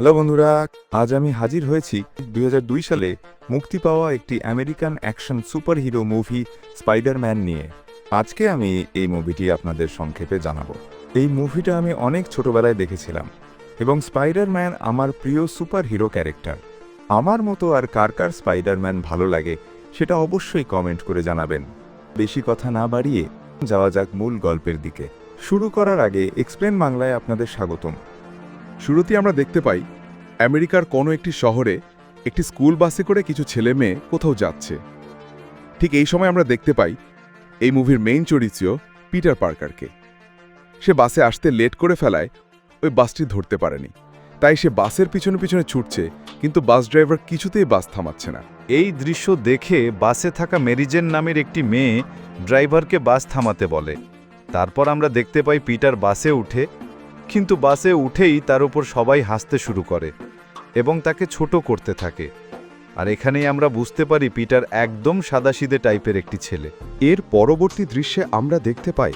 Hello বন্ধুরা, আজ আমি হাজির হয়েছি দুই হাজার দুই সালে মুক্তি পাওয়া একটি American action superhero movie Spiderman নিয়ে। আজকে আমি এই মুভিটি আপনাদের সংক্ষেপে জানাব। এই মুভিটা আমি অনেক ছোটবেলায় দেখেছিলাম এবং স্পাইডারম্যান আমার প্রিয় সুপারহিরো ক্যারেক্টার। আমার মতো আর কার কার স্পাইডারম্যান ভালো লাগে সেটা অবশ্যই কমেন্ট করে জানাবেন। বেশি কথা না বাড়িয়ে যাওয়া যাক মূল গল্পের দিকে। শুরু করার আগে এক্সপ্লেন বাংলায় আপনাদের স্বাগতম। শুরুতেই আমরা দেখতে পাই, আমেরিকার কোনো একটি শহরে একটি স্কুল বাসে করে কিছু ছেলে মেয়ে কোথাও যাচ্ছে। ঠিক এই সময় আমরা দেখতে পাই, এই মুভির মেইন চরিত্র পিটার পার্কারকে। সে বাসে আসতে লেট করে ফেলায়, ওই বাসটি ধরতে পারেনি। তাই সে বাসের পিছনে পিছনে ছুটছে, কিন্তু বাস ড্রাইভার কিছুতেই বাস থামাচ্ছে না। এই দৃশ্য দেখে বাসে থাকা মেরিজেন নামের একটি মেয়ে ড্রাইভারকে বাস থামাতে বলে। তারপর আমরা দেখতে পাই পিটার বাসে উঠে কিন্তু বাসে উঠেই তার উপর সবাই হাসতে শুরু করে এবং তাকে ছোট করতে থাকে। আর এখানেই আমরা বুঝতে পারি পিটার একদম সাদাসিদে টাইপের একটি ছেলে। এর পরবর্তী দৃশ্যে আমরা দেখতে পাই,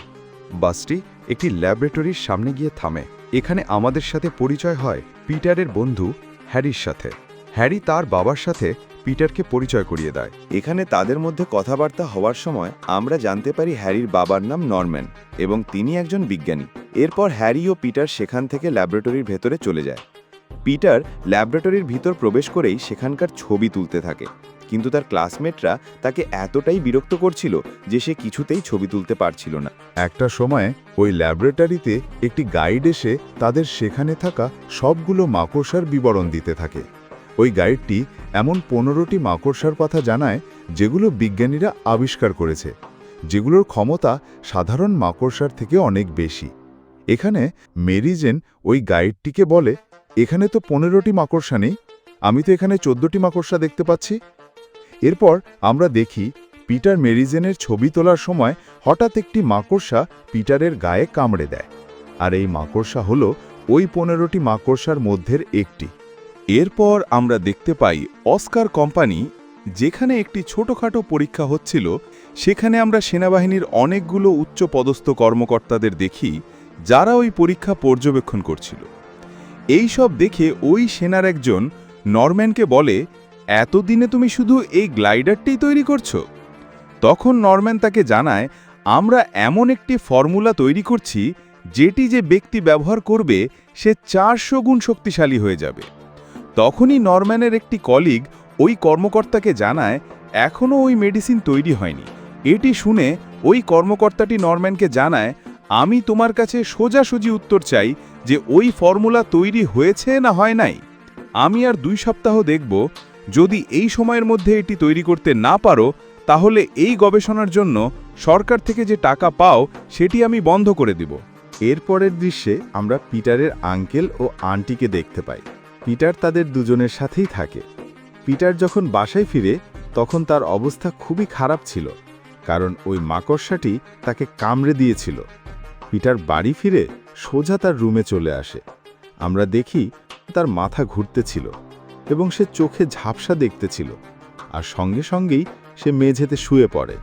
বাসটি একটি ল্যাবরেটরির সামনে গিয়ে থামে। এখানে আমাদের সাথে পরিচয় হয় পিটারের বন্ধু হ্যারির সাথে। হ্যারি তার বাবার সাথে পিটারকে পরিচয় করিয়ে দেয়। এখানে তাদের মধ্যে কথাবার্তা হওয়ার সময় আমরা জানতে পারি হ্যারির বাবার নাম নরম্যান এবং তিনি একজন বিজ্ঞানী। এরপর হ্যারি ও পিটার সেখান থেকে ল্যাবরেটরির ভেতরে চলে যায়। পিটার ল্যাবরেটরির ভিতর প্রবেশ করেই সেখানকার ছবি তুলতে থাকে। কিন্তু তার ক্লাসমেটরা তাকে এতটাই বিরক্ত করছিল যে সে কিছুতেই ছবি তুলতে পারছিল না। একটা সময়ে ওই ল্যাবরেটরিতে একটি গাইড এসে তাদের সেখানে থাকা সবগুলো মাকড়সার বিবরণ দিতে থাকে। ওই গাইডটি এমন পনেরোটি মাকড়সার কথা জানায় যেগুলো বিজ্ঞানীরা আবিষ্কার করেছে, যেগুলোর ক্ষমতা সাধারণ মাকড়সার থেকে অনেক বেশি। এখানে মেরিজেন ওই গাইডটিকে বলে, এখানে তো পনেরোটি মাকড়সা নেই, আমি তো এখানে চোদ্দটি মাকড়সা দেখতে পাচ্ছি। এরপর আমরা দেখি পিটার মেরিজেনের ছবি তোলার সময় হঠাৎ একটি মাকড়সা পিটারের গায়ে কামড়ে দেয়। আর এই মাকড়সা হল ওই পনেরোটি মাকড়সার মধ্যের একটি। এরপর আমরা দেখতে পাই অস্কার কোম্পানি, যেখানে একটি ছোটখাটো পরীক্ষা হচ্ছিল, সেখানে আমরা সেনাবাহিনীর অনেকগুলো উচ্চ পদস্থ কর্মকর্তাদের দেখি, যারা ওই পরীক্ষা পর্যবেক্ষণ করছিল। এই সব দেখে ওই সেনার একজন নরম্যানকে বলে, এতদিনে তুমি শুধু এই গ্লাইডারটাই তৈরি করছ? তখন নরম্যান তাকে জানায়, আমরা এমন একটি ফর্মুলা তৈরি করছি, যেটি যে ব্যক্তি ব্যবহার করবে, সে চারশো গুণ শক্তিশালী হয়ে যাবে। তখনই নরম্যানের একটি কলিগ ওই কর্মকর্তাকে জানায় এখনও ওই মেডিসিন তৈরি হয়নি। এটি শুনে ওই কর্মকর্তাটি নরম্যানকে জানায়, আমি তোমার কাছে সোজাসুজি উত্তর চাই যে ওই ফর্মুলা তৈরি হয়েছে না হয় নাই। আমি আর দুই সপ্তাহ দেখব। যদি এই সময়ের মধ্যে এটি তৈরি করতে না পারো, তাহলে এই গবেষণার জন্য সরকার থেকে যে টাকা পাও, সেটি আমি বন্ধ করে দিব। এরপরের দৃশ্যে আমরা পিটারের আঙ্কেল ও আন্টিকে দেখতে পাই। পিটার তাদের দুজনের সাথেই থাকে। পিটার যখন বাসায় ফিরে, তখন তার অবস্থা খুবই খারাপ ছিল, কারণ ওই মাকড়সাটি তাকে কামড়ে দিয়েছিল। পিটার বাড়ি ফিরে সোজা তার রুমে চলে আসে। আমরা দেখি তার মাথা ঘুরতেছিল এবং সে চোখে ঝাপসা দেখতেছিল, আর সঙ্গে সঙ্গেই সে মেঝেতে শুয়ে পড়ে।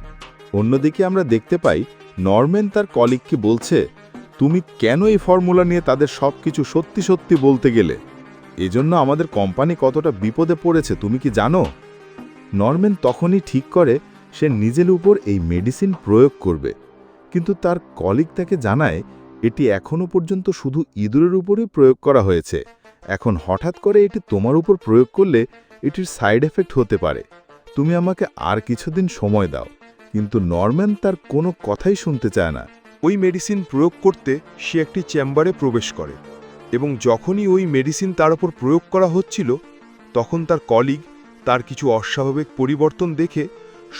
অন্যদিকে আমরা দেখতে পাই, নরম্যান তার কলিগকে বলছে, তুমি কেন এই ফর্মুলা নিয়ে তাদের সব কিছু সত্যি সত্যি বলতে গেলে? এজন্য আমাদের কোম্পানি কতটা বিপদে পড়েছে, তুমি কি জানো? নরম্যান তখনই ঠিক করে, সে নিজের উপর এই মেডিসিন প্রয়োগ করবে। কিন্তু তার কলিগ তাকে জানায়, এটি এখনও পর্যন্ত শুধু ইঁদুরের উপরে প্রয়োগ করা হয়েছে। এখন হঠাৎ করে এটি তোমার উপর প্রয়োগ করলে এটির সাইড এফেক্ট হতে পারে। তুমি আমাকে আর কিছুদিন সময় দাও। কিন্তু নরম্যান তার কোনো কথাই শুনতে চায় না। ওই মেডিসিন প্রয়োগ করতে সে একটি চেম্বারে প্রবেশ করে। এবং যখনই ওই মেডিসিন তার ওপর প্রয়োগ করা হচ্ছিল, তখন তার কলিগ তার কিছু অস্বাভাবিক পরিবর্তন দেখে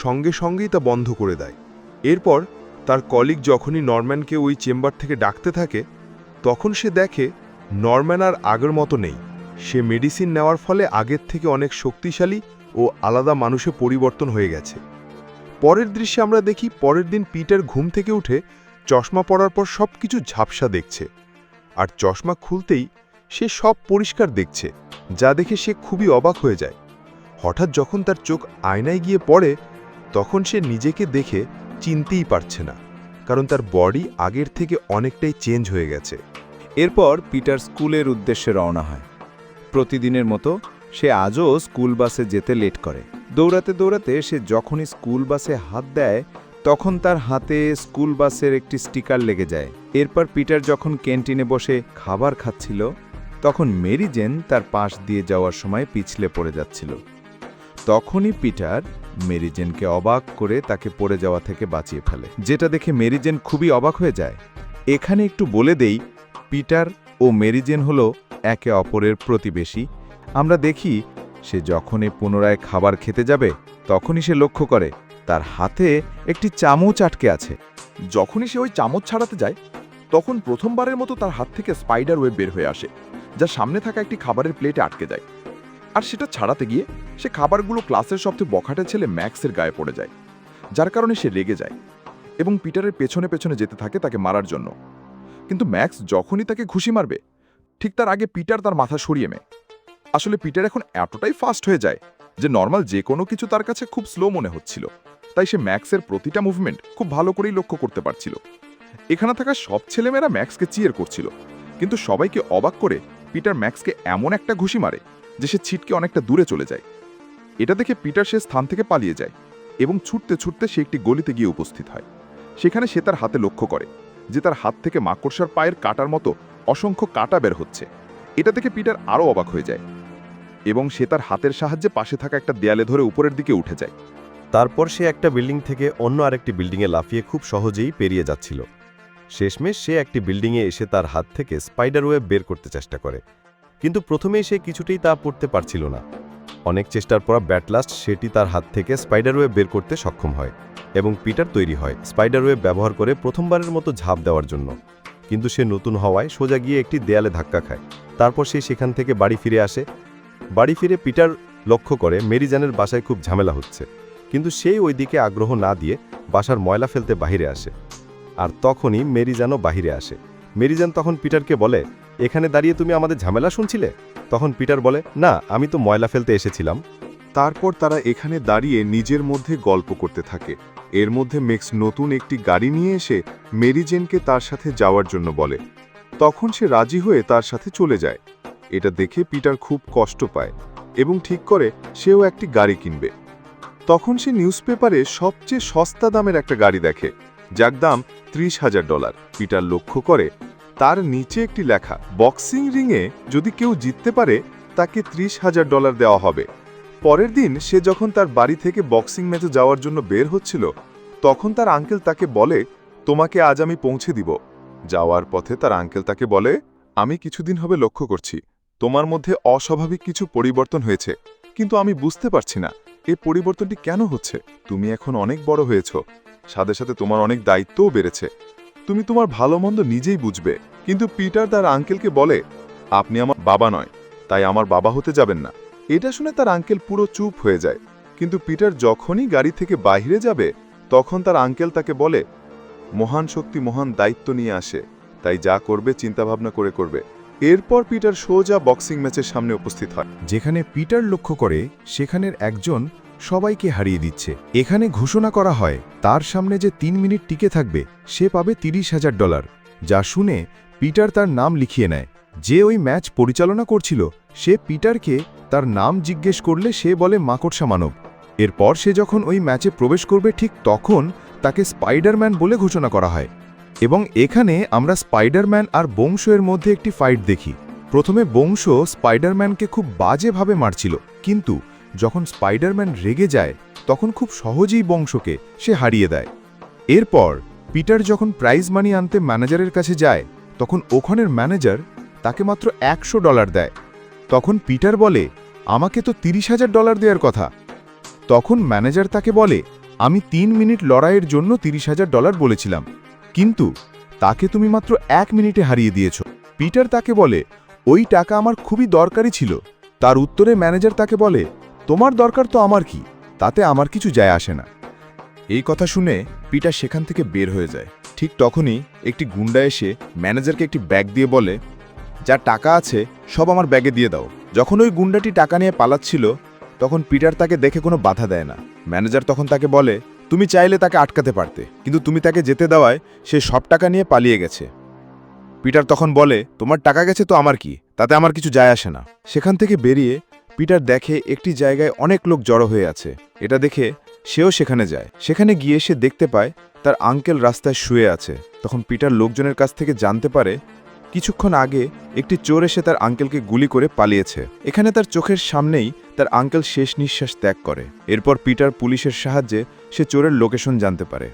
সঙ্গে সঙ্গেই তা বন্ধ করে দেয়। এরপর তার কলিগ যখনই নরম্যানকে ওই চেম্বার থেকে ডাকতে থাকে, তখন সে দেখে নরম্যান আর আগের মতো নেই। সে মেডিসিন নেওয়ার ফলে আগের থেকে অনেক শক্তিশালী ও আলাদা মানুষে পরিবর্তন হয়ে গেছে। পরের দৃশ্যে আমরা দেখি, পরের দিন পিটার ঘুম থেকে উঠে চশমা পরার পর সব কিছু ঝাপসা দেখছে। আর চশমা খুলতেই সে সব পরিষ্কার দেখছে, যা দেখে সে খুবই অবাক হয়ে যায়। হঠাৎ যখন তার চোখ আয়নায় গিয়ে পড়ে, তখন সে নিজেকে দেখে চিনতেই পারছে না, কারণ তার বডি আগের থেকে অনেকটাই চেঞ্জ হয়ে গেছে। এরপর পিটার স্কুলের উদ্দেশ্যে রওনা হয়। প্রতিদিনের মতো সে আজও স্কুল বাসে যেতে লেট করে। দৌড়াতে দৌড়াতে সে যখনই স্কুল বাসে হাত দেয়, তখন তার হাতে স্কুল বাসের একটি স্টিকার লেগে যায়। এরপর পিটার যখন ক্যান্টিনে বসে খাবার খাচ্ছিল, তখন মেরি জেন তার পাশ দিয়ে যাওয়ার সময় পিছলে পড়ে যাচ্ছিল। তখনই পিটার মেরিজেনকে অবাক করে তাকে পড়ে যাওয়া থেকে বাঁচিয়ে ফেলে, যেটা দেখে মেরিজেন খুবই অবাক হয়ে যায়। এখানে একটু বলে দেই, পিটার ও মেরিজেন হল একে অপরের প্রতিবেশী। আমরা দেখি, সে যখনই পুনরায় খাবার খেতে যাবে, তখনই সে লক্ষ্য করে, তার হাতে একটি চামচ আটকে আছে। যখনই সে ওই চামচ ছাড়াতে যায় তখন প্রথমবারের মতো তার হাত থেকে স্পাইডার ওয়েব বের হয়ে আসে, যা সামনে থাকা একটি খাবারের প্লেটে আটকে যায়। আর সেটা ছাড়াতে গিয়ে সে খাবারগুলো ক্লাসের সবচেয়ে বখাটে ছেলে ম্যাক্সের গায়ে পড়ে যায়, যার কারণে সে রেগে যায় এবং পিটারের পেছনে পেছনে যেতে থাকে তাকে মারার জন্য। কিন্তু ম্যাক্স যখনই তাকে ঘুষি মারবে, ঠিক তার আগে পিটার তার মাথা সরিয়ে নেয়। আসলে পিটার এখন এতটাই ফাস্ট হয়ে যায় যে নর্মাল যে কোনো কিছু তার কাছে খুব স্লো মনে হচ্ছিল, তাই সে ম্যাক্সের প্রতিটা মুভমেন্ট খুব ভালো করেই লক্ষ্য করতে পারছিল। এখানে থাকা সব ছেলেমেয়েরা ম্যাক্সকে চিয়ার করছিল। কিন্তু সবাইকে অবাক করে পিটার ম্যাক্সকে এমন একটা ঘুষি মারে যে সে ছিটকে অনেকটা দূরে চলে যায়। এটা দেখে পিটার সে স্থান থেকে পালিয়ে যায় এবং ছুটতে ছুটতে সে একটি গলিতে গিয়ে উপস্থিত হয়। সেখানে সে তার হাতে লক্ষ্য করে যে তার হাত থেকে মাকড়সার পায়ের কাটার মতো অসংখ্য কাটা বের হচ্ছে। এটা দেখে পিটার আরও অবাক হয়ে যায় এবং সে তার হাতের সাহায্যে পাশে থাকা একটা দেয়ালে ধরে উপরের দিকে উঠে যায়। তারপর সে একটা বিল্ডিং থেকে অন্য আরেকটি বিল্ডিংয়ে লাফিয়ে খুব সহজেই পেরিয়ে যাচ্ছিল। শেষমেশ সে একটি বিল্ডিংয়ে এসে তার হাত থেকে স্পাইডার ওয়েব বের করতে চেষ্টা করে। কিন্তু প্রথমেই সে কিছুতেই তা পড়তে পারছিল না। অনেক চেষ্টার পর ব্যাটলাস্ট সেটি তার হাত থেকে স্পাইডার ওয়েব বের করতে সক্ষম হয় এবং পিটার তৈরি হয় স্পাইডার ওয়েব ব্যবহার করে প্রথমবারের মতো ঝাঁপ দেওয়ার জন্য। কিন্তু সে নতুন হওয়ায় সোজা গিয়ে একটি দেয়ালে ধাক্কা খায়। তারপর সে সেখান থেকে বাড়ি ফিরে আসে। বাড়ি ফিরে পিটার লক্ষ্য করে মেরিজানের বাসায় খুব ঝামেলা হচ্ছে। কিন্তু সেই ওই দিকে আগ্রহ না দিয়ে বাসার ময়লা ফেলতে বাহিরে আসে। আর তখনই মেরি মেরিজানও বাহিরে আসে। মেরিজান তখন পিটারকে বলে, এখানে দাঁড়িয়ে তুমি আমাদের ঝামেলা শুনছিলে? তখন পিটার বলে, না, আমি তো ময়লা ফেলতে এসেছিলাম। তারপর তারা এখানে দাঁড়িয়ে নিজের মধ্যে গল্প করতে থাকে। এর মধ্যে মেক্স নতুন একটি গাড়ি নিয়ে এসে মেরিজেনকে তার সাথে যাওয়ার জন্য বলে। তখন সে রাজি হয়ে তার সাথে চলে যায়। এটা দেখে পিটার খুব কষ্ট পায় এবং ঠিক করে সেও একটি গাড়ি কিনবে। তখন সে নিউজপেপারে সবচেয়ে সস্তা দামের একটা গাড়ি দেখে। যার দাম ত্রিশ হাজার ডলার। পিটার লক্ষ্য করে, তার নিচে একটি লেখা, বক্সিং রিংয়ে যদি কেউ জিততে পারে, তাকে ত্রিশ হাজার ডলার দেওয়া হবে। পরের দিন সে যখন তার বাড়ি থেকে বক্সিং ম্যাচে যাওয়ার জন্য বের হচ্ছিল, তখন তার আঙ্কেল তাকে বলে, তোমাকে আজ আমি পৌঁছে দিব। যাওয়ার পথে তার আঙ্কেল তাকে বলে, আমি কিছুদিন হবে লক্ষ্য করছি। তোমার মধ্যে অস্বাভাবিক কিছু পরিবর্তন হয়েছে, কিন্তু আমি বুঝতে পারছি না। এই পরিবর্তনটি কেন হচ্ছে? তুমি এখন অনেক বড় হয়েছ। সাথে সাথে তোমার অনেক দায়িত্বও বেড়েছে। তুমি তোমার ভালো মন্দ নিজেই বুঝবে। কিন্তু পিটার তার আঙ্কেলকে বলে, আপনি আমার বাবা নয়, তাই আমার বাবা হতে যাবেন না। এটা শুনে তার আঙ্কেল পুরো চুপ হয়ে যায়। কিন্তু পিটার যখনই গাড়ি থেকে বাইরে যাবে, তখন তার আঙ্কেল তাকে বলে, মহান শক্তি, মহান দায়িত্ব নিয়ে আসে, তাই যা করবে চিন্তাভাবনা করে করবে। এরপর পিটার সোজা বক্সিং ম্যাচের সামনে উপস্থিত হয়। যেখানে পিটার লক্ষ্য করে, সেখানের একজন সবাইকে হারিয়ে দিচ্ছে। এখানে ঘোষণা করা হয়, তার সামনে যে তিন মিনিট টিকে থাকবে, সে পাবে তিরিশ হাজার ডলার। যা শুনে পিটার তার নাম লিখিয়ে নেয়। যে ওই ম্যাচ পরিচালনা করছিল, সে পিটারকে তার নাম জিজ্ঞেস করলে সে বলে মাকড়সা মানব। এরপর সে যখন ওই ম্যাচে প্রবেশ করবে, ঠিক তখন তাকে স্পাইডারম্যান বলে ঘোষণা করা হয়। এবং এখানে আমরা স্পাইডারম্যান আর বংশের মধ্যে একটি ফাইট দেখি। প্রথমে বংশ স্পাইডারম্যানকে খুব বাজেভাবে মারছিল, কিন্তু যখন স্পাইডারম্যান রেগে যায়, তখন খুব সহজেই বংশকে সে হারিয়ে দেয়। এরপর পিটার যখন প্রাইজ মানি আনতে ম্যানেজারের কাছে যায়, তখন ওখানের ম্যানেজার তাকে মাত্র একশো ডলার দেয়। তখন পিটার বলে, আমাকে তো তিরিশ হাজার ডলার দেওয়ার কথা। তখন ম্যানেজার তাকে বলে, আমি তিন মিনিট লড়াইয়ের জন্য তিরিশ হাজার ডলার বলেছিলাম, কিন্তু তাকে তুমি মাত্র এক মিনিটে হারিয়ে দিয়েছ। পিটার তাকে বলে, ওই টাকা আমার খুবই দরকারি ছিল। তার উত্তরে ম্যানেজার তাকে বলে তোমার দরকার তো আমার কি? তাতে আমার কিছু যায় আসে না। এই কথা শুনে পিটার সেখান থেকে বের হয়ে যায়। ঠিক তখনই একটি গুন্ডা এসে ম্যানেজারকে একটি ব্যাগ দিয়ে বলে, যা টাকা আছে, সব আমার ব্যাগে দিয়ে দাও। যখন ওই গুন্ডাটি টাকা নিয়ে পালাচ্ছিল, তখন পিটার তাকে দেখে কোনো বাধা দেয় না। ম্যানেজার তখন তাকে বলে, তুমি চাইলে তাকে আটকাতে পারতে, কিন্তু তুমি তাকে যেতে দেওয়ায় সে সব টাকা নিয়ে পালিয়ে গেছে। পিটার তখন বলে, তোমার টাকা গেছে তো আমার কি? তাতে আমার কিছু যায় আসে না। সেখান থেকে বেরিয়ে পিটার দেখে একটি জায়গায় অনেক লোক জড়ো হয়ে আছে। এটা দেখে সেও সেখানে যায়। সেখানে গিয়ে সে দেখতে পায়, তার আঙ্কেল রাস্তায় শুয়ে আছে। তখন পিটার লোকজনের কাছ থেকে জানতে পারে, কিছুক্ষণ আগে একটি চোর এসে তার আঙ্কেলকে গুলি করে পালিয়েছে। এখানে তার চোখের সামনেই তার আঙ্কেল শেষ নিঃশ্বাস ত্যাগ করে। এরপর পিটার পুলিশের সাহায্যে সে চোরের লোকেশন জানতে পারে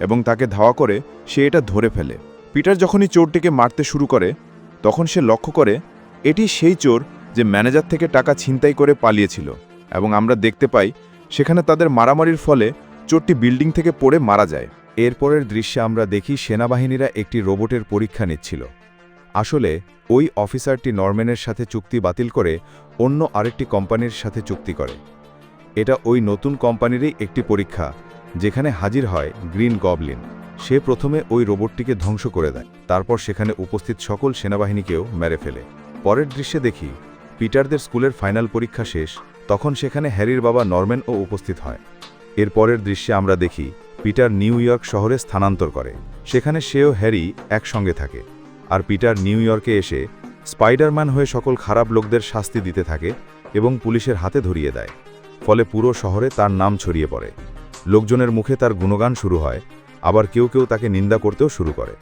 এবং তাকে ধাওয়া করে সে এটা ধরে ফেলে। পিটার যখনই চোরটিকে মারতে শুরু করে, তখন সে লক্ষ্য করে, এটি সেই চোর যে ম্যানেজার থেকে টাকা ছিনতাই করে পালিয়েছিল এবং আমরা দেখতে পাই সেখানে তাদের মারামারির ফলে চোরটি বিল্ডিং থেকে পড়ে মারা যায়। এরপরের দৃশ্যে আমরা দেখি সেনাবাহিনীরা একটি রোবটের পরীক্ষা নিচ্ছিল। আসলে ওই অফিসারটি নরম্যানের সাথে চুক্তি বাতিল করে অন্য আরেকটি কোম্পানির সাথে চুক্তি করে। এটা ওই নতুন কোম্পানিরই একটি পরীক্ষা, যেখানে হাজির হয় গ্রিন গবলিন। সে প্রথমে ওই রোবটটিকে ধ্বংস করে দেয়, তারপর সেখানে উপস্থিত সকল সেনাবাহিনীকেও মেরে ফেলে। পরের দৃশ্যে দেখি পিটারদের স্কুলের ফাইনাল পরীক্ষা শেষ, তখন সেখানে হ্যারির বাবা নরম্যানও উপস্থিত হয়। এর পরের দৃশ্যে আমরা দেখি, পিটার নিউ ইয়র্ক শহরে স্থানান্তর করে। সেখানে সেও হ্যারি একসঙ্গে থাকে। আর পিটার নিউ ইয়র্কে এসে স্পাইডারম্যান হয়ে সকল খারাপ লোকদের শাস্তি দিতে থাকে এবং পুলিশের হাতে ধরিয়ে দেয়। ফলে পুরো শহরে তার নাম ছড়িয়ে পড়ে। লোকজনের মুখে তার গুণগান শুরু হয়, আবার কেউ কেউ তাকে নিন্দা করতেও শুরু করে।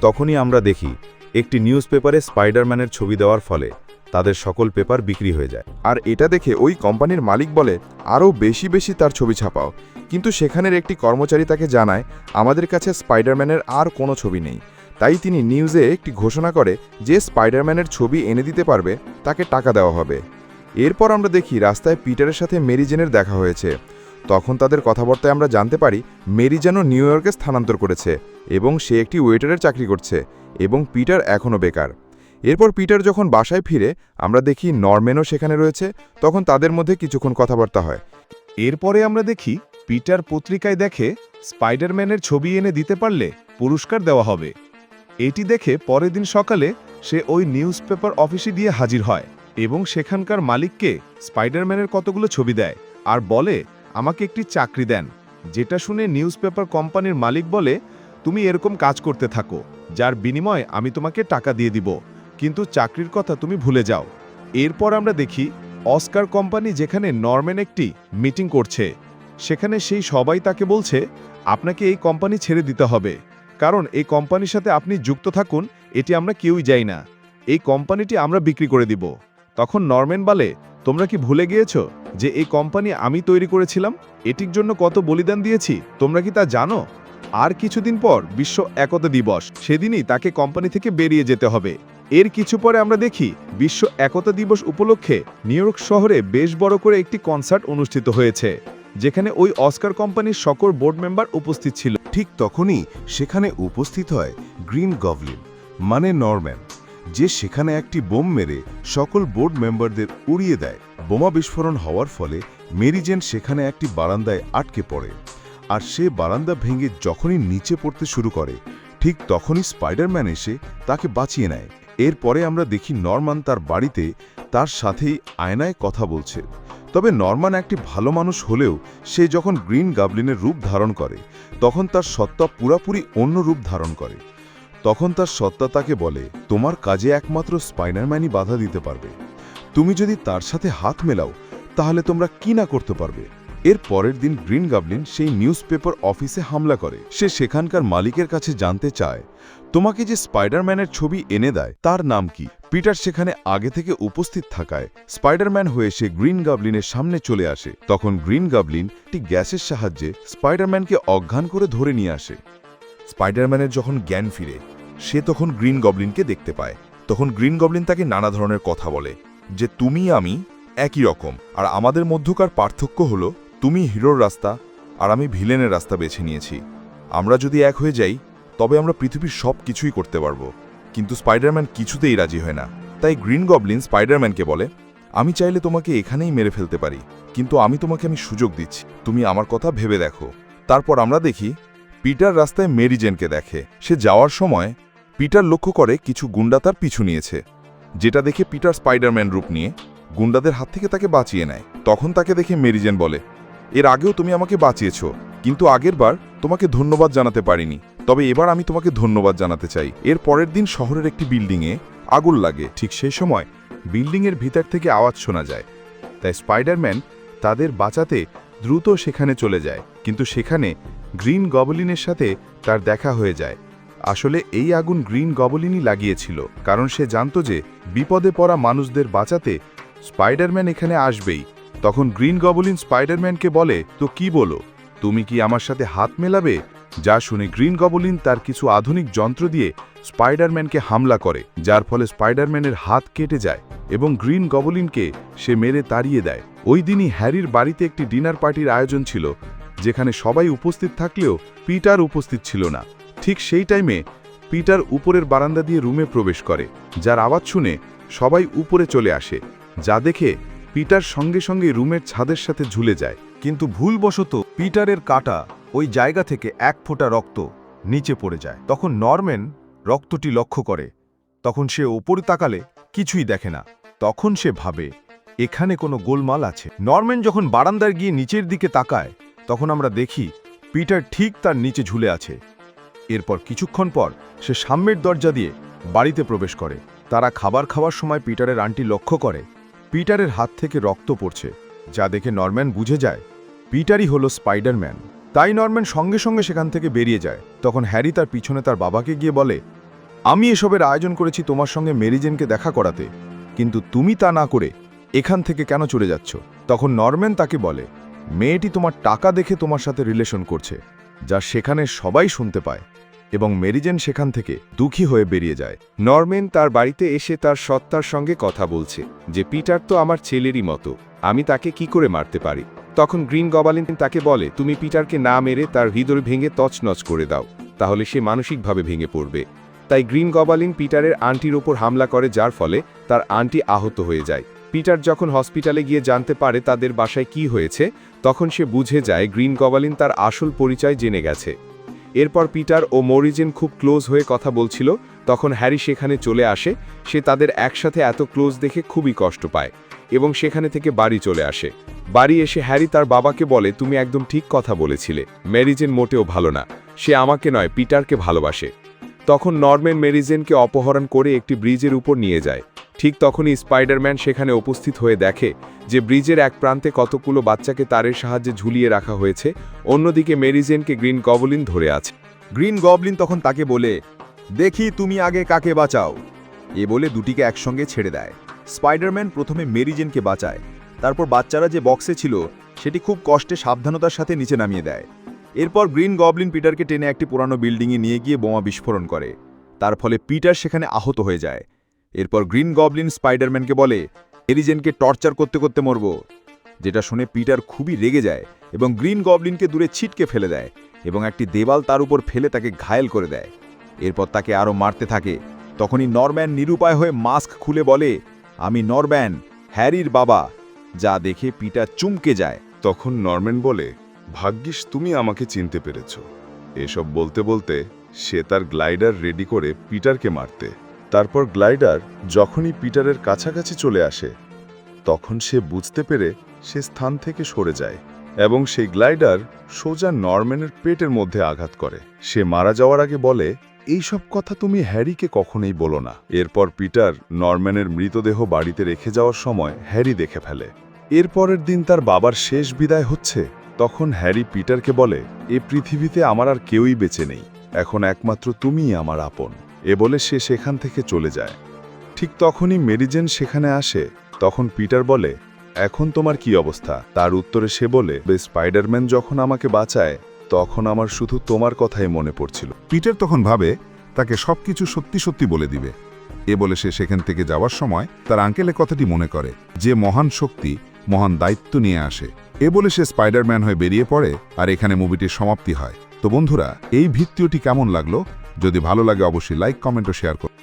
তখনই আমরা দেখি, একটি নিউজ পেপারে স্পাইডারম্যানের ছবি দেওয়ার ফলে তাদের সকল পেপার বিক্রি হয়ে যায়। আর এটা দেখে ওই কোম্পানির মালিক বলে, আরও বেশি বেশি তার ছবি ছাপাও। কিন্তু সেখানের একটি কর্মচারী তাকে জানায়, আমাদের কাছে স্পাইডারম্যানের আর কোনো ছবি নেই। তাই তিনি নিউজে একটি ঘোষণা করে, যে স্পাইডারম্যানের ছবি এনে দিতে পারবে, তাকে টাকা দেওয়া হবে। এরপর আমরা দেখি রাস্তায় পিটারের সাথে মেরিজেনের দেখা হয়েছে। তখন তাদের কথাবার্তায় আমরা জানতে পারি, মেরি যেন নিউ ইয়র্কে স্থানান্তর করেছে এবং সে একটি ওয়েটারের চাকরি করছে এবং পিটার এখনও বেকার। এরপর পিটার যখন বাসায় ফিরে, আমরা দেখি নরম্যানও সেখানে রয়েছে, তখন তাদের মধ্যে কিছুক্ষণ কথাবার্তা হয়। এরপরে আমরা দেখি পিটার পত্রিকায় দেখে স্পাইডারম্যানের ছবি এনে দিতে পারলে পুরস্কার দেওয়া হবে। এটি দেখে পরের দিন সকালে সে ওই নিউজ পেপার অফিসে দিয়ে হাজির হয় এবং সেখানকার মালিককে স্পাইডারম্যানের কতগুলো ছবি দেয় আর বলে, আমাকে একটি চাকরি দেন, যেটা শুনে নিউজ পেপার কোম্পানির মালিক বলে, তুমি এরকম কাজ করতে থাকো, যার বিনিময়ে আমি তোমাকে টাকা দিয়ে দিব। কিন্তু চাকরির কথা তুমি ভুলে যাও। এরপর আমরা দেখি, অস্কার কোম্পানি যেখানে নরম্যান একটি মিটিং করছে, সেখানে সেই সবাই তাকে বলছে, আপনাকে এই কোম্পানি ছেড়ে দিতে হবে। কারণ এই কোম্পানির সাথে আপনি যুক্ত থাকুন, এটি আমরা কেউই যাই না। এই কোম্পানিটি আমরা বিক্রি করে দিব। তখন নরম্যান বলে, তোমরা কি ভুলে গিয়েছো যে এই কোম্পানি আমি তৈরি করেছিলাম? এটির জন্য কত বলিদান দিয়েছি, তোমরা কি তা জানো? আর কিছুদিন পর বিশ্ব একতা দিবস, সেদিনই তাকে কোম্পানি থেকে বেরিয়ে যেতে হবে। এর কিছু পরে আমরা দেখি, বিশ্ব একতা দিবস উপলক্ষে নিউ ইয়র্ক শহরে বেশ বড় করে একটি কনসার্ট অনুষ্ঠিত হয়েছে, যেখানে ওই অস্কার কোম্পানির সকল বোর্ড মেম্বার উপস্থিত ছিল। ঠিক তখনই সেখানে উপস্থিত হয় গ্রিন গভলিন মানে নরম্যান, যে সেখানে একটি বোম মেরে সকল বোর্ড মেম্বারদের উড়িয়ে দেয়। বোমা বিস্ফোরণ হওয়ার ফলে মেরিজেন সেখানে একটি বারান্দায় আটকে পড়ে, আর সে বারান্দা ভেঙে যখনই নিচে পড়তে শুরু করে, ঠিক তখনই স্পাইডারম্যান এসে তাকে বাঁচিয়ে নেয়। এরপরে আমরা দেখি নরমান তার বাড়িতে তার সাথেই আয়নায় কথা বলছে। তবে নরমান একটি ভালো মানুষ হলেও সে যখন গ্রিন গাবলিনের রূপ ধারণ করে, তখন তার সত্তা পুরাপুরি অন্য রূপ ধারণ করে। তখন তার সত্তা তাকে বলে, তোমার কাজে একমাত্র স্পাইডারম্যানই বাধা দিতে পারবে। তুমি যদি তার সাথে হাত মেলাও, তাহলে তোমরা কি না করতে পারবে? এর পরের দিন গ্রিন গাবলিন সেই নিউজ পেপার অফিসে হামলা করে। সে সেখানকার মালিকের কাছে জানতে চায় তোমাকে যে স্পাইডারম্যানের ছবি এনে দেয়, তার নাম কি? পিটার সেখানে আগে থেকে উপস্থিত থাকায় স্পাইডারম্যান হয়ে সে গ্রিন গাবলিনের সামনে চলে আসে। তখন গ্রিন গাবলিন একটি গ্যাসের সাহায্যে স্পাইডারম্যানকে অজ্ঞান করে ধরে নিয়ে আসে। স্পাইডারম্যানের যখন জ্ঞান ফিরে, সে তখন গ্রিন গবলিনকে দেখতে পায়। তখন গ্রিন গবলিন তাকে নানা ধরনের কথা বলে, যে তুমি, আমি একই রকম, আর আমাদের মধ্যকার পার্থক্য হলো, তুমি হিরোর রাস্তা, আর আমি ভিলেনের রাস্তা বেছে নিয়েছি। আমরা যদি এক হয়ে যাই তবে আমরা পৃথিবীর সব কিছুই করতে পারব। কিন্তু স্পাইডারম্যান কিছুতেই রাজি হয় না। তাই গ্রিন গবলিন স্পাইডারম্যানকে বলে, আমি চাইলে তোমাকে এখানেই মেরে ফেলতে পারি, কিন্তু আমি তোমাকে আমি সুযোগ দিচ্ছি। তুমি আমার কথা ভেবে দেখো। তারপর আমরা দেখি, পিটার রাস্তায় মেরি জেনকে দেখে। সে যাওয়ার সময় পিটার লক্ষ্য করে কিছু গুন্ডা তার পিছু নিয়েছে। যেটা দেখে পিটার স্পাইডারম্যান রূপ নিয়ে গুন্ডাদের হাত থেকে তাকে বাঁচিয়ে নেয়। তখন তাকে দেখে মেরিজেন বলে, এর আগেও তুমি আমাকে বাঁচিয়েছ, কিন্তু আগের বার তোমাকে ধন্যবাদ জানাতে পারিনি। তবে এবার আমি তোমাকে ধন্যবাদ জানাতে চাই। এর পরের দিন শহরের একটি বিল্ডিংয়ে আগুন লাগে। ঠিক সেই সময় বিল্ডিংয়ের ভিতর থেকে আওয়াজ শোনা যায়। তাই স্পাইডারম্যান তাদের বাঁচাতে দ্রুত সেখানে চলে যায়। কিন্তু সেখানে গ্রিন গবলিনের সাথে তার দেখা হয়ে যায়। আসলে এই আগুন গ্রিন গবলিনই লাগিয়েছিল, কারণ সে জানতো যে বিপদে পড়া মানুষদের বাঁচাতে স্পাইডারম্যান এখানে আসবেই। তখন গ্রিন গবলিন স্পাইডারম্যানকে বলে, তো কি বলো? তুমি কি আমার সাথে হাত মেলাবে? যা শুনে গ্রিন গবলিন তার কিছু আধুনিক যন্ত্র দিয়ে স্পাইডারম্যানকে হামলা করে, যার ফলে স্পাইডারম্যানের হাত কেটে যায় এবং গ্রিন গবলিনকে সে মেরে তাড়িয়ে দেয়। ওই দিনই হ্যারির বাড়িতে একটি ডিনার পার্টির আয়োজন ছিল, যেখানে সবাই উপস্থিত থাকলেও পিটার উপস্থিত ছিল না। ঠিক সেই টাইমে পিটার উপরের বারান্দা দিয়ে রুমে প্রবেশ করে, যার আওয়াজ শুনে সবাই উপরে চলে আসে, যা দেখে পিটার সঙ্গে সঙ্গে রুমের ছাদের সাথে ঝুলে যায়। কিন্তু ভুলবশত পিটারের কাটা ওই জায়গা থেকে এক ফোঁটা রক্ত নিচে পড়ে যায়। তখন নরম্যান রক্তটি লক্ষ্য করে। তখন সে ওপরে তাকালে কিছুই দেখে না। তখন সে ভাবে, এখানে কোনো গোলমাল আছে। নরম্যান যখন বারান্দায় গিয়ে নিচের দিকে তাকায়, তখন আমরা দেখি পিটার ঠিক তার নিচে ঝুলে আছে। এরপর কিছুক্ষণ পর সে সামনের দরজা দিয়ে বাড়িতে প্রবেশ করে। তারা খাবার খাওয়ার সময় পিটারের আন্টি লক্ষ্য করে। পিটারের হাত থেকে রক্ত পড়ছে। যা দেখে নরম্যান বুঝে যায় পিটারই হলো স্পাইডারম্যান। তাই নরম্যান সঙ্গে সঙ্গে সেখান থেকে বেরিয়ে যায়। তখন হ্যারি তার পিছনে তার বাবাকে গিয়ে বলে, আমি এসবের আয়োজন করেছি তোমার সঙ্গে মেরিজেনকে দেখা করাতে, কিন্তু তুমি তা না করে এখান থেকে কেন চলে যাচ্ছ? তখন নরম্যান তাকে বলে, মেয়েটি তোমার টাকা দেখে তোমার সাথে রিলেশন করছে, যা সেখানে সবাই শুনতে পায়, এবং মেরিজেন সেখান থেকে দুঃখী হয়ে বেরিয়ে যায়। নরম্যান তার বাড়িতে এসে তার সত্তার সঙ্গে কথা বলছে যে, পিটার তো আমার ছেলেরই মতো, আমি তাকে কি করে মারতে পারি? তখন গ্রিন গবালিন তাকে বলে, তুমি পিটারকে না মেরে তার হৃদয় ভেঙে তছনছ করে দাও, তাহলে সে মানসিকভাবে ভেঙে পড়বে। তাই গ্রিন গবালিন পিটারের আন্টির ওপর হামলা করে, যার ফলে তার আন্টি আহত হয়ে যায়। পিটার যখন হসপিটালে গিয়ে জানতে পারে তাদের বাসায় কি হয়েছে, তখন সে বুঝে যায় গ্রিন গবালিন তার আসল পরিচয় জেনে গেছে। এরপর পিটার ও মরিজেন খুব ক্লোজ হয়ে কথা বলছিল, তখন হ্যারি সেখানে চলে আসে, সে তাদের একসাথে এত ক্লোজ দেখে খুবই কষ্ট পায় এবং সেখানে থেকে বাড়ি চলে আসে। বাড়ি এসে হ্যারি তার বাবাকে বলে, তুমি একদম ঠিক কথা বলেছিলে। মেরিজেন মোটেও ভালো না। সে আমাকে নয়, পিটারকে ভালোবাসে। তখন নরম্যান মেরিজেনকে অপহরণ করে একটি ব্রিজের উপর নিয়ে যায়। ঠিক তখনই স্পাইডারম্যান সেখানে উপস্থিত হয়ে দেখে যে ব্রিজের এক প্রান্তে কতগুলো বাচ্চাকে তারের সাহায্যে ঝুলিয়ে রাখা হয়েছে। অন্যদিকে মেরিজেনকে গ্রিন গবলিন ধরে আছে। গ্রিন গবলিন তখন তাকে বলে, দেখি তুমি আগে কাকে বাঁচাও। এ বলে দুটিকে একসঙ্গে ছেড়ে দেয়। স্পাইডারম্যান প্রথমে মেরিজেনকে বাঁচায়। তারপর বাচ্চারা যে বক্সে ছিল, সেটি খুব কষ্টে সাবধানতার সাথে নিচে নামিয়ে দেয়। এরপর গ্রিন গবলিন পিটারকে টেনে একটি পুরানো বিল্ডিংয়ে নিয়ে গিয়ে বোমা বিস্ফোরণ করে। তার ফলে পিটার সেখানে আহত হয়ে যায়। এরপর গ্রিন গবলিন স্পাইডারম্যানকে বলে, এরিজেনকে টর্চার করতে করতে মরব। যেটা শুনে পিটার খুবই রেগে যায় এবং গ্রিন গবলিনকে দূরে ছিটকে ফেলে দেয় এবং একটি দেওয়াল তার উপর ফেলে তাকে ঘায়েল করে দেয়। এরপর তাকে আরও মারতে থাকে। তখনই নরম্যান নিরুপায় হয়ে মাস্ক খুলে বলে, আমি নরম্যান, হ্যারির বাবা। যা দেখে পিটার চুমকে যায়। তখন নরম্যান বলে, ভাগ্যিস তুমি আমাকে চিনতে পেরেছ। এসব বলতে বলতে সে তার গ্লাইডার রেডি করে পিটারকে মারতে। তারপর গ্লাইডার যখনই পিটারের কাছাকাছি চলে আসে, তখন সে বুঝতে পেরে সে স্থান থেকে সরে যায় এবং সেই গ্লাইডার সোজা নরম্যানের পেটের মধ্যে আঘাত করে। সে মারা যাওয়ার আগে বলে, এইসব কথা তুমি হ্যারিকে কখনোই বলো না। এরপর পিটার নরম্যানের মৃতদেহ বাড়িতে রেখে যাওয়ার সময় হ্যারি দেখে ফেলে। এরপরের দিন তার বাবার শেষ বিদায় হচ্ছে তখন হ্যারি পিটারকে বলে এ পৃথিবীতে আমার আর কেউই বেঁচে নেই। এখন একমাত্র তুমিই আমার আপন। এ বলে সে সেখান থেকে চলে যায়। ঠিক তখনই মেরিজেন সেখানে আসে তখন পিটার বলে এখন তোমার কি অবস্থা? তার উত্তরে সে বলে "বে, স্পাইডারম্যান যখন আমাকে বাঁচায় তখন আমার শুধু তোমার কথাই মনে পড়ছিল। পিটার তখন ভাবে তাকে সবকিছু সত্যি সত্যি বলে দিবে। এ বলে সে সেখান থেকে যাওয়ার সময় তার আঙ্কেলের কথাটি মনে করে যে মহান শক্তি মহান দায়িত্ব নিয়ে আসে। এ বলে সে স্পাইডারম্যান হয়ে বেরিয়ে পড়ে আর এখানে মুভিটির সমাপ্তি হয়। তো বন্ধুরা, এই ভিত্তিওটি কেমন লাগল? যদি ভালো লাগে, অবশ্যই লাইক কমেন্ট ও শেয়ার করুন